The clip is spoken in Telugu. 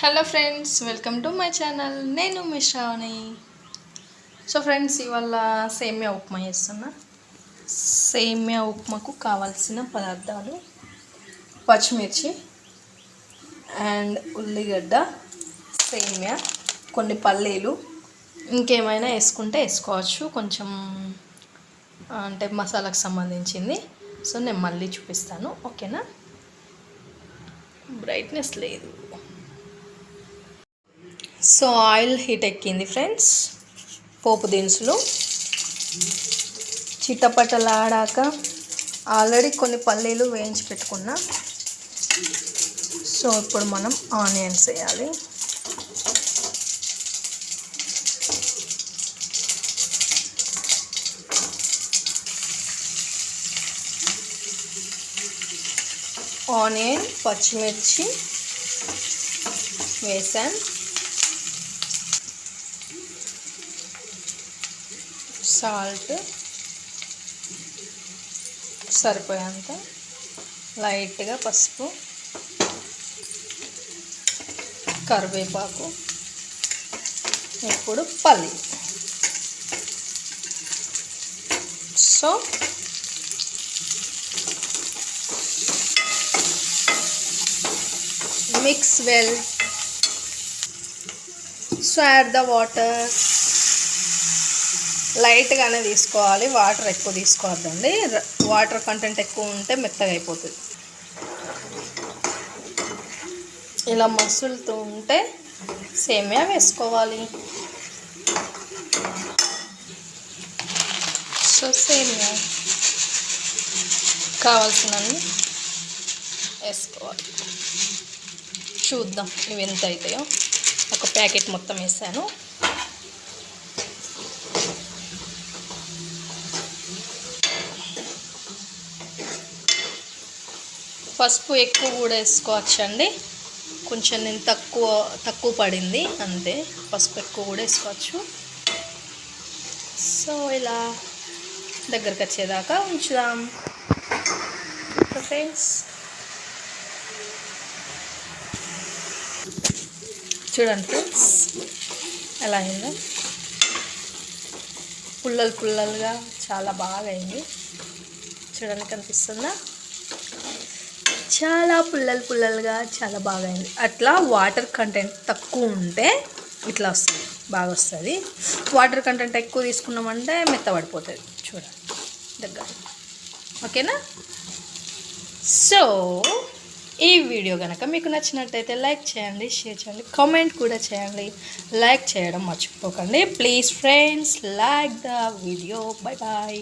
Hello friends welcome to my channel నేను మీ శ్రావణి. సో ఫ్రెండ్స్ ఇవాళ సేమియా ఉప్మా చేస్తున్నా. సేమియా ఉప్మాకు కావాల్సిన పదార్థాలు పచ్చిమిర్చి అండ్ ఉల్లిగడ్డ సేమియా కొన్ని పల్లీలు ఇంకేమైనా వేసుకుంటే వేసుకోవచ్చు. కొంచెం అంటే మసాలాకు సంబంధించింది. సో నేను మళ్ళీ చూపిస్తాను. ఓకేనా బ్రైట్నెస్ లేదు. సో ఆయిల్ హీట్ ఎక్కింది ఫ్రెండ్స్. పోపు దినుసులు. చిట్టపట్టలాడాక ఆల్రెడీ కొన్ని పల్లీలు వేయించి పెట్టుకున్నా. సో ఇప్పుడు మనం ఆనియన్స్ వేయాలి. ఆనియన్ పచ్చిమిర్చి వేసాను. సాల్ట్ సరిపోయేంత లైట్గా పసుపు కరివేపాకు ఇప్పుడు పల్లి. So mix well so add the water. లైట్గానే తీసుకోవాలి వాటర్ ఎక్కువ తీసుకోవద్దండి. వాటర్ కంటెంట్ ఎక్కువ ఉంటే మెత్తగా అయిపోతుంది. ఇలా మసులుతూ ఉంటే సేమియా వేసుకోవాలి. సో సేమియా కావాల్సినవి వేసుకోవాలి. చూద్దాం ఇవి ఎంత అవుతాయో ఒక ప్యాకెట్ మొత్తం వేసాను. పసుపు ఎక్కువ కూడా వేసుకోవచ్చండి. కొంచెం నేను తక్కువ తక్కువ పడింది. అంతే పసుపు ఎక్కువ కూడా వేసుకోవచ్చు. సో ఇలా దగ్గరకు వచ్చేదాకా ఉంచుదాం. ఫ్రెండ్స్. చూడండి ఫ్రెండ్స్. ఎలా అయిందో. పుల్లలు పుల్లలుగా చాలా బాగా అయింది. చూడండి కనిపిస్తుందా? చాలా పుల్లలు పుల్లలుగా చాలా బాగా అయింది అట్లా వాటర్ కంటెంట్ తక్కువ ఉంటే ఇట్లా వస్తుంది బాగా వస్తుంది వాటర్ కంటెంట్ ఎక్కువ తీసుకున్నామంటే మెత్తబడిపోతుంది చూడండి దగ్గర. ఓకేనా? సో ఈ వీడియో కనుక మీకు నచ్చినట్టయితే లైక్ చేయండి షేర్ చేయండి కామెంట్ కూడా చేయండి. లైక్ చేయడం మర్చిపోకండి. Please friends like the video. Bye bye.